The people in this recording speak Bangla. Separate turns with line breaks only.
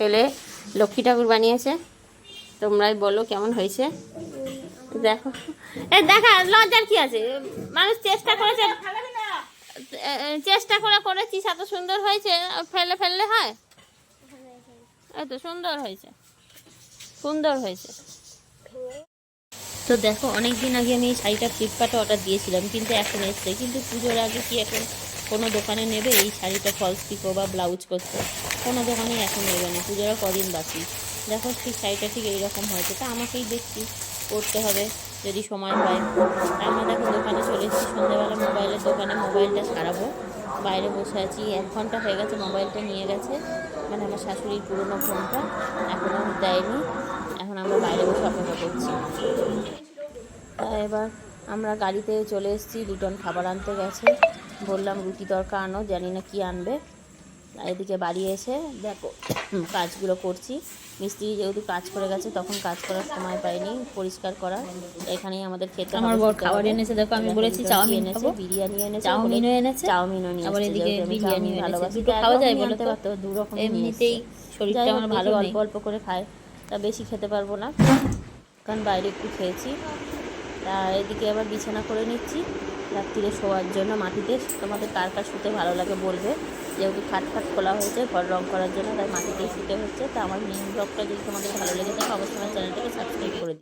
ছেলে লক্ষ্মী ঠাকুর বানিয়েছে। তোমরাই বলো কেমন হয়েছে? দেখো। এ, দেখা, লজ্জার কি আছে? মানুষ চেষ্টা করেছে। চেষ্টা করে করেছিস এত সুন্দর হয়েছে ফেলে ফেললে হয়? এত সুন্দর হয়েছে। সুন্দর হয়েছে। তো দেখো অনেক দিন আগে আমি এই শাড়িটা ফ্লিপকার্টে অর্ডার দিয়েছিলাম, কিন্তু এখন এসছে। কিন্তু পুজোর আগে কি এখন কোনো দোকানে নেবে, এই শাড়িটা ফলস পিকো বা ব্লাউজ করতে কোনো দোকানেই এখন নেবে না, পুজোর কদিন বাকি। দেখো ঠিক শাড়িটা ঠিক এইরকম হয়েছে। তা আমাকেই দেখছি, করতে হবে যদি সময় পাই। আমরা দেখো দোকানে চলে এসেছি, সন্ধ্যাবেলা মোবাইলের দোকানে মোবাইলটা সারাবো। বাইরে বসে আছি, এক ঘণ্টা হয়ে গেছে মোবাইলটা নিয়ে গেছে। মানে আমার শাশুড়ির পুরনো ফোনটা এখনও দেয়নি। এখন আমরা বাইরে বসে অপেক্ষা করছি। এবার আমরা গাড়িতে চলে এসেছি রিটার্ন খাবার আনতে গেছে। বললাম রুটি তরকা আনো জানি না কি আনবে। এদিকে বাড়ি এসে দেখো কাজগুলো করছি। মিস্ত্রি যেহেতু কাজ করে গেছে তখন কাজ করার সময় পাইনি পরিষ্কার করা এখানেই আমাদের খেতে
আমার বর খাবার এনেছে, দেখো আমি বলেছি চাউমিন
এনেছে বিরিয়ানি এনেছে
চাউমিনও এনেছে।
চাউমিনও নিয়ে
আবার এদিকে
চাউমিন
এনেছে।
ভালোবাসি।
দুটো খাওয়া যায়
নিয়ে
বলো
আনতে
তো?
পারতো, দু রকম
এমনিতেই শরীরটা আমার ভালো
অল্প অল্প করে খায় তা বেশি খেতে পারব না। কারণ বাইরে একটু খেয়েছি। এদিকে আবার বিছানা করে নিচ্ছি। রাত্রিরে শোয়ার জন্য মাটিতে। তোমাদের কার কার শুতে ভালো লাগে বলবে। যেহেতু খাট খাট খোলা হয়েছে, ঘর রং করার জন্য তাই মাটিতে শুতে হচ্ছে। তা আমার মেন ব্লগটা যদি তোমাদের ভালো লেগে থাকে, অবশ্যই আমার চ্যানেলটাকে সাবস্ক্রাইব করে দিই